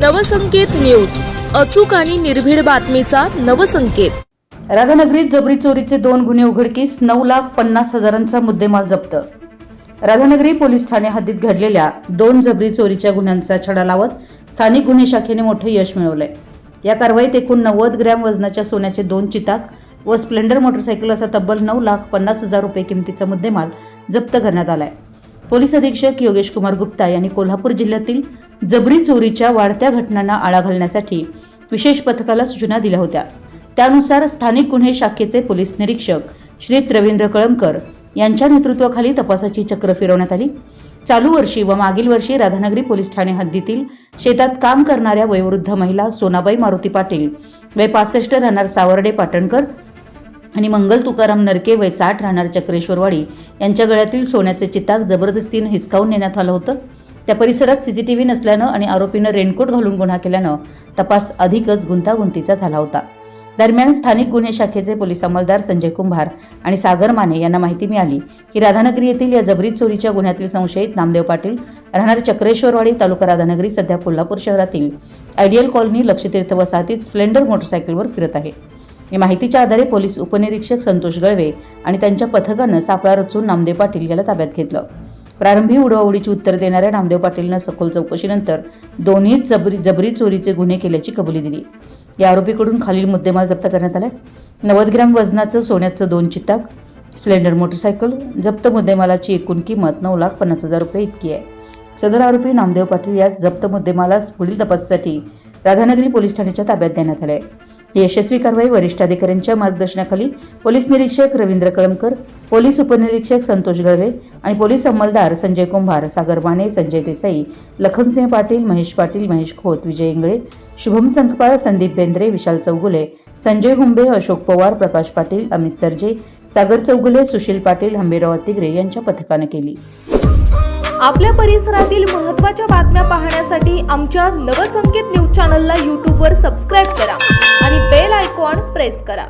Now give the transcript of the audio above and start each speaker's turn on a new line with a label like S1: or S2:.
S1: Navsanket news. अचूक आणि निर्भीड बातमीचा नवसंकेत.
S2: राधानगरीत जबरी चोरीचे दोन गुन्हे उघडकीस नऊ लाख पन्नास हजारांचा मुद्देमाल जप्त. राधानगरी पोलीस ठाणे हद्दीत घडलेल्या दोन जबरी चोरीच्या गुन्ह्यांचा छडा लावत स्थानिक गुन्हे शाखेने मोठे यश मिळवलंय. या कारवाईत एकूण नव्वद ग्रॅम वजनाच्या सोन्याचे दोन चिताक व स्प्लेंडर मोटरसायकल असा तब्बल नऊ लाख पन्नास हजार रुपये किमतीचा मुद्देमाल जप्त करण्यात आलाय. पोलीस अधीक्षक योगेश कुमार गुप्ता यांनी कोल्हापूर जिल्ह्यातील जबरी चोरीच्या वाढत्या घटनांना आळा घालण्यासाठी विशेष पथकाला सूचना दिल्या होत्या. त्यानुसार स्थानिक गुन्हे शाखेचे पोलीस निरीक्षक श्री रवींद्र कळमकर यांच्या नेतृत्वाखाली तपासाची चक्र फिरवण्यात आली. चालू वर्षी व मागील वर्षी राधानगरी पोलीस ठाणे हद्दीतील शेतात काम करणाऱ्या वयोवृद्ध महिला सोनाबाई मारुती पाटील वय पासष्ट राहणार सावर्डे पाटणकर आणि मंगल तुकाराम नरके वय साठ राहणार चक्रेश्वरवाडी यांच्या गळ्यातील सोन्याचे चिताक जबरदस्तीनं हिसकावून नेण्यात आलं होतं. त्या परिसरात सीसीटीव्ही नसल्यानं आणि आरोपीनं रेनकोट घालून गुन्हा केल्यानं तपास अधिकच गुंतागुंतीचा झाला होता. दरम्यान स्थानिक गुन्हे शाखेचे पोलीस अंमलदार संजय कुंभार आणि सागर माने यांना माहिती मिळाली की राधानगरी येथील या जबरी चोरीच्या गुन्ह्यातील संशयित नामदेव पाटील राहणार चक्रेश्वरवाडी तालुका राधानगरी सध्या कोल्हापूर शहरातील आयडियल कॉलनी लक्षतीर्थ वसाहतीत स्प्लेंडर मोटरसायकलवर फिरत आहे. या माहितीच्या आधारे पोलीस उपनिरीक्षक संतोष गळवे आणि त्यांच्या पथकानं सापळा रचून नामदेव पाटील याला ताब्यात घेतलं. प्रारंभी उडवाउडीची उत्तर देणाऱ्या नामदेव पाटीलनं सखोल चौकशीनंतर दोन्ही जबरी जबरी चोरीचे गुन्हे केल्याची कबुली दिली. या आरोपीकडून खालील मुद्देमाल जप्त करण्यात आलाय. नव्वद ग्रॅम वजनाचं सोन्याचं दोन चिताक स्प्लेंडर मोटरसायकल जप्त मुद्देमालाची एकूण किंमत नऊ लाख पन्नास हजार रुपये इतकी आहे. सदर आरोपी नामदेव पाटील यास जप्त मुद्देमालास पुढील तपासासाठी राधानगरी पोलीस ठाण्याच्या ताब्यात देण्यात आले आहे यशस्वी कारवाई वरिष्ठ अधिकाऱ्यांच्या मार्गदर्शनाखाली पोलीस निरीक्षक रवींद्र कळमकर पोलीस उपनिरीक्षक संतोष गळवे आणि पोलीस अंमलदार संजय कुंभार सागर माने संजय देसाई लखनसिंह पाटील महेश पाटील महेश खोत विजय इंगळे शुभम संखपाळ संदीप बेंद्रे विशाल चौगुले संजय हुंबे अशोक पवार प्रकाश पाटील अमित सरजे सागर चौगुले सुशील पाटील हंबीराव तिगरे यांच्या पथकाने केली.
S1: आपल्या परिसरातील महत्त्वाच्या बातम्या पाहण्यासाठी आमच्या नवसंकेत न्यूज चॅनलला यूट्यूबवर सबस्क्राईब करा. प्रेस करा.